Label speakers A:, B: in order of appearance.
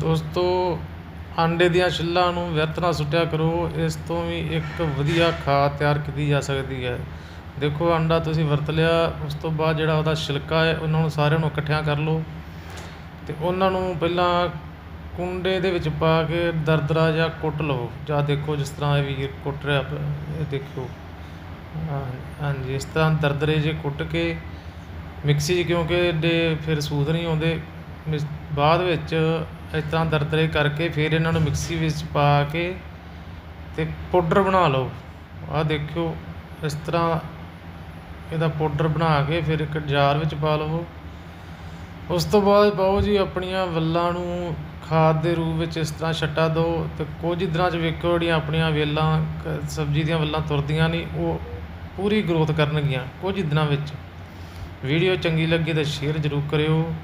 A: ਦੋਸਤੋ ਆਂਡੇ ਦੀਆਂ ਛਿੱਲਾਂ ਨੂੰ ਵਿਅਰਥ ਨਾ ਸੁੱਟਿਆ ਕਰੋ, ਇਸ ਤੋਂ ਵੀ ਇੱਕ ਵਧੀਆ ਖਾਦ ਤਿਆਰ ਕੀਤੀ ਜਾ ਸਕਦੀ ਹੈ। ਦੇਖੋ, ਆਂਡਾ ਤੁਸੀਂ ਵਰਤ ਲਿਆ, ਉਸ ਤੋਂ ਬਾਅਦ ਜਿਹੜਾ ਉਹਦਾ ਛਿਲਕਾ ਹੈ, ਉਹਨਾਂ ਨੂੰ ਸਾਰਿਆਂ ਨੂੰ ਇਕੱਠਿਆਂ ਕਰ ਲਓ। ਅਤੇ ਉਹਨਾਂ ਨੂੰ ਪਹਿਲਾਂ ਕੁੰਡੇ ਦੇ ਵਿੱਚ ਪਾ ਕੇ ਦਰਦਰਾ ਜਾਂ ਕੁੱਟ ਲਓ। ਜਾਂ ਦੇਖੋ, ਜਿਸ ਤਰ੍ਹਾਂ ਇਹ ਵੀ ਕੁੱਟ ਰਿਹਾ ਪ- ਇਹ ਦੇਖੋ ਹਾਂਜੀ, ਇਸ ਤਰ੍ਹਾਂ ਦਰਦਰੇ ਜੇ ਕੁੱਟ ਕੇ, ਮਿਕਸੀ 'ਚ ਕਿਉਂਕਿ ਡੇ ਫਿਰ ਸੂਦ ਨਹੀਂ ਆਉਂਦੇ, ਮਿਸ- ਬਾਅਦ ਵਿੱਚ ਇਸ ਤਰ੍ਹਾਂ ਦਰਦਰੇ ਕਰਕੇ ਫਿਰ ਇਹਨਾਂ ਨੂੰ ਮਿਕਸੀ ਵਿੱਚ ਪਾ ਕੇ ਅਤੇ ਪਾਊਡਰ ਬਣਾ ਲਓ। ਆਹ ਦੇਖਿਓ, ਇਸ ਤਰ੍ਹਾਂ ਇਹਦਾ ਪਾਊਡਰ ਬਣਾ ਕੇ ਫਿਰ ਇੱਕ ਜਾਰ ਵਿੱਚ ਪਾ ਲਵੋ। ਉਸ ਤੋਂ ਬਾਅਦ ਪਾਓ ਜੀ ਆਪਣੀਆਂ ਵੱਲਾਂ ਨੂੰ ਖਾਦ ਦੇ ਰੂਪ ਵਿੱਚ ਇਸ ਤਰ੍ਹਾਂ ਛੱਟਾ ਦਿਓ ਤੇ ਕੁਝ ਦਿਨਾਂ 'ਚ ਵੇਖੋ ਜਿਹੜੀਆਂ ਆਪਣੀਆਂ ਵੇਲਾਂ ਕ- ਸਬਜ਼ੀ ਦੀਆਂ ਵੱਲਾਂ ਤੁਰਦੀਆਂ ਨਹੀਂ, ਉਹ ਪੂਰੀ ਗਰੋਥ ਕਰਨਗੀਆਂ ਕੁਝ ਦਿਨਾਂ ਵਿੱਚ। ਵੀਡੀਓ ਚੰਗੀ ਲੱਗੀ ਤਾਂ ਸ਼ੇਅਰ ਜ਼ਰੂਰ ਕਰਿਓ।